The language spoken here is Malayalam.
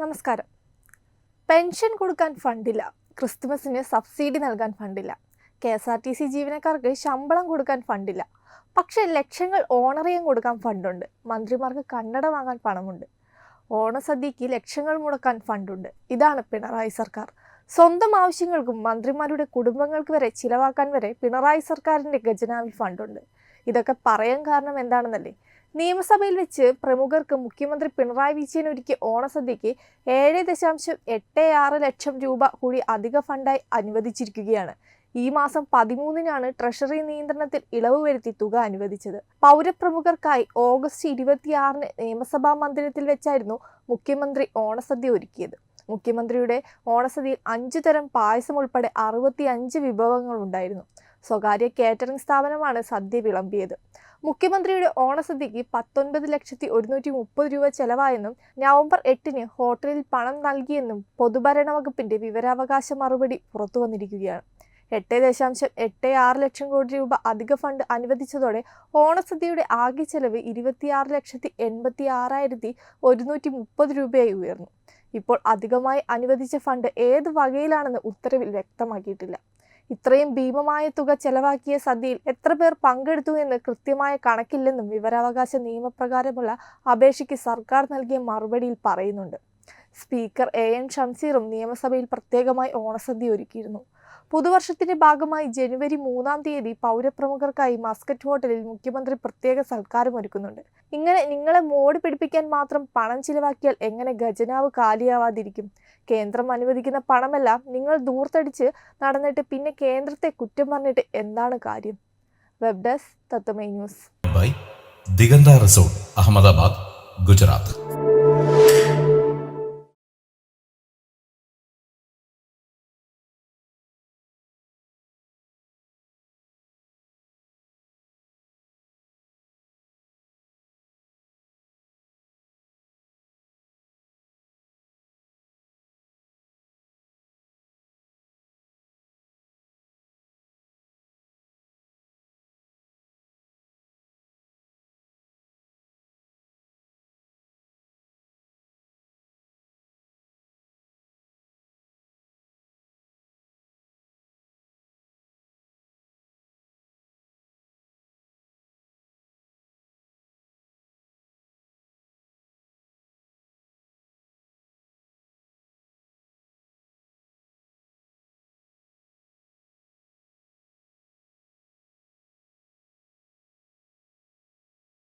നമസ്കാരം. പെൻഷൻ കൊടുക്കാൻ ഫണ്ടില്ല. ക്രിസ്തുമസിന് സബ്സിഡി നൽകാൻ ഫണ്ടില്ല. K S R T C ജീവനക്കാർക്ക് ശമ്പളം കൊടുക്കാൻ ഫണ്ടില്ല. പക്ഷേ ലക്ഷങ്ങൾ ഓണറിയം കൊടുക്കാൻ ഫണ്ടുണ്ട്. മന്ത്രിമാർക്ക് കണ്ണട വാങ്ങാൻ പണമുണ്ട്. ഓണസദ്യക്ക് ലക്ഷങ്ങൾ മുടക്കാൻ ഫണ്ടുണ്ട്. ഇതാണ് പിണറായി സർക്കാർ. സ്വന്തം ആവശ്യങ്ങൾക്കും മന്ത്രിമാരുടെ കുടുംബങ്ങൾക്ക് വരെ ചിലവാക്കാൻ വരെ പിണറായി സർക്കാരിന്റെ ഖജനാവിൽ ഫണ്ടുണ്ട്. ഇതൊക്കെ പറയാൻ കാരണം എന്താണെന്നല്ലേ? നിയമസഭയിൽ വെച്ച് പ്രമുഖർക്ക് മുഖ്യമന്ത്രി പിണറായി വിജയൻ ഒരുക്കിയ ഓണസദ്യക്ക് ഏഴ് ദശാംശം എട്ട് ആറ് ലക്ഷം രൂപ കൂടി അധിക ഫണ്ടായി അനുവദിച്ചിരിക്കുകയാണ്. ഈ മാസം പതിമൂന്നിനാണ് ട്രഷറി നിയന്ത്രണത്തിൽ ഇളവ് വരുത്തി തുക അനുവദിച്ചത്. പൗരപ്രമുഖർക്കായി ഓഗസ്റ്റ് ഇരുപത്തിയാറിന് നിയമസഭാ മന്ദിരത്തിൽ വെച്ചായിരുന്നു മുഖ്യമന്ത്രി ഓണസദ്യ ഒരുക്കിയത്. മുഖ്യമന്ത്രിയുടെ ഓണസദ്യയിൽ അഞ്ചു തരം പായസം ഉൾപ്പെടെ അറുപത്തി അഞ്ച് വിഭവങ്ങൾ ഉണ്ടായിരുന്നു. സ്വകാര്യ കാറ്ററിംഗ് സ്ഥാപനമാണ് സദ്യ വിളമ്പിയത്. മുഖ്യമന്ത്രിയുടെ ഓണസദ്യക്ക് പത്തൊൻപത് ലക്ഷത്തി ഒരുന്നൂറ്റി മുപ്പത് രൂപ ചെലവായെന്നും നവംബർ എട്ടിന് ഹോട്ടലിൽ പണം നൽകിയെന്നും പൊതുഭരണ വകുപ്പിന്റെ വിവരാവകാശ മറുപടി പുറത്തു വന്നിരിക്കുകയാണ്. എട്ട് ദശാംശം എട്ട് ആറ് ലക്ഷം കോടി രൂപ അധിക ഫണ്ട് അനുവദിച്ചതോടെ ഓണസദ്യയുടെ ആകെ ചെലവ് ഇരുപത്തിയാറ് ലക്ഷത്തി എൺപത്തി ആറായിരത്തി ഒരുന്നൂറ്റി മുപ്പത് രൂപയായി ഉയർന്നു. ഇപ്പോൾ അധികമായി അനുവദിച്ച ഫണ്ട് ഏത് വകയിലാണെന്ന് ഉത്തരവിൽ വ്യക്തമാക്കിയിട്ടില്ല. ഇത്രയും ഭീമമായ തുക ചെലവാക്കിയ സദ്യയിൽ എത്ര പേർ പങ്കെടുത്തു എന്ന് കൃത്യമായ കണക്കില്ലെന്നും വിവരാവകാശ നിയമപ്രകാരമുള്ള അപേക്ഷയ്ക്ക് സർക്കാർ നൽകിയ മറുപടിയിൽ പറയുന്നുണ്ട്. സ്പീക്കർ എ എൻ ഷംസീറും നിയമസഭയിൽ പ്രത്യേകമായി ഓണസദ്യ ഒരുക്കിയിരുന്നു. പുതുവർഷത്തിന്റെ ഭാഗമായി ജനുവരി മൂന്നാം തീയതി പൗരപ്രമുഖർക്കായി മസ്കറ്റ് ഹോട്ടലിൽ മുഖ്യമന്ത്രി പ്രത്യേക സൽക്കാരം ഒരുക്കുന്നുണ്ട്. ഇങ്ങനെ നിങ്ങളെ മോടി പിടിപ്പിക്കാൻ മാത്രം പണം ചിലവാക്കിയാൽ എങ്ങനെ ഖജനാവ് കാലിയാവാതിരിക്കും? കേന്ദ്രം അനുവദിക്കുന്ന പണമെല്ലാം നിങ്ങൾ ദൂർത്തടിച്ച് നടന്നിട്ട് പിന്നെ കേന്ദ്രത്തെ കുറ്റം പറഞ്ഞിട്ട് എന്താണ് കാര്യം? Web desk Tatwamayi news. Diganta resort Ahmedabad Gujarat.